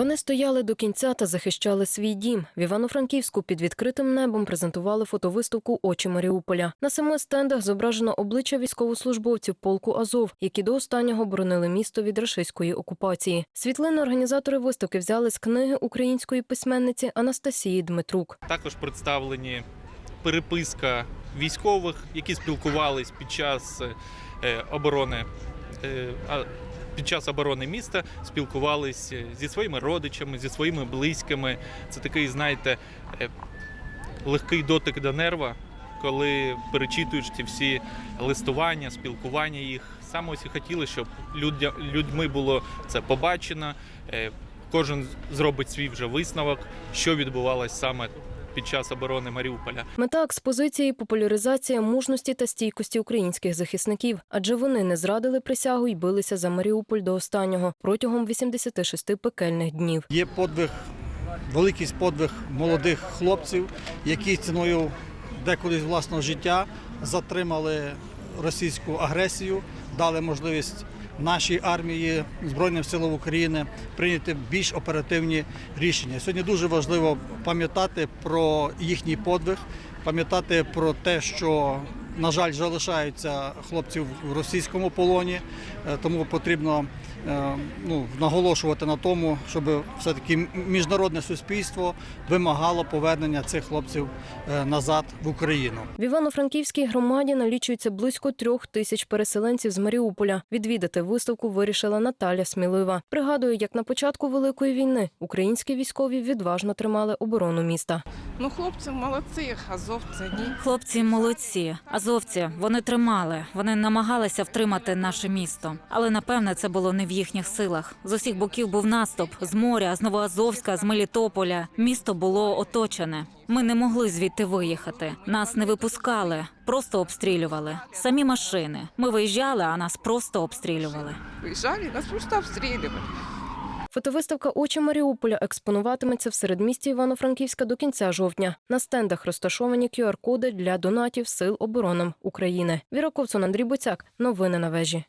Вони стояли до кінця та захищали свій дім. В Івано-Франківську під відкритим небом презентували фотовиставку Очі Маріуполя. На семи стендах зображено обличчя військовослужбовців полку Азов, які до останнього боронили місто від рашистської окупації. Світлини організатори виставки взяли з книги української письменниці Анастасії Дмитрук. Також представлені переписка військових, які спілкувались під час е, оборони. Е, Під час оборони міста спілкувалися зі своїми родичами, зі своїми близькими. Це такий, знаєте, е, легкий дотик до нерва, коли перечитуєш ці всі листування, спілкування їх. Саме ось і хотіли, щоб людьми було це побачено. е, Кожен зробить свій вже висновок, що відбувалось саме під час оборони Маріуполя. Мета експозиції популяризація мужності та стійкості українських захисників, адже вони не зрадили присягу і билися за Маріуполь до останнього протягом 86 пекельних днів. Є подвиг, великий подвиг молодих хлопців, які ціною деколи власного життя затримали російську агресію, дали можливість нашій армії Збройним силам України прийняти більш оперативні рішення. Сьогодні дуже важливо пам'ятати про їхній подвиг, пам'ятати про те, що на жаль, залишаються хлопці в російському полоні, Е, тому потрібно ну, наголошувати на тому, щоб все-таки міжнародне суспільство вимагало повернення цих хлопців е, назад в Україну. В Івано-Франківській громаді налічується близько трьох тисяч переселенців з Маріуполя. Відвідати виставку вирішила Наталя Смілива. Пригадує, як на початку великої війни українські військові відважно тримали оборону міста. Ну, хлопці молодці, азовці ні. Хлопці молодці, азовці вони тримали, вони намагалися втримати наше місто. Але напевне це було не в їхніх силах. З усіх боків був наступ з моря, з Новоазовська, з Мелітополя. Місто було оточене. Ми не могли звідти виїхати. Нас не випускали, просто обстрілювали. Самі машини. Ми виїжджали, а нас просто обстрілювали. Виїжджали, нас просто обстрілювали. Фотовиставка Очі Маріуполя експонуватиметься в середмісті Івано-Франківська до кінця жовтня. На стендах розташовані QR-коди для донатів Сил оборонам України. Віра Ковцун, Андрій Буцяк. Новини на вежі.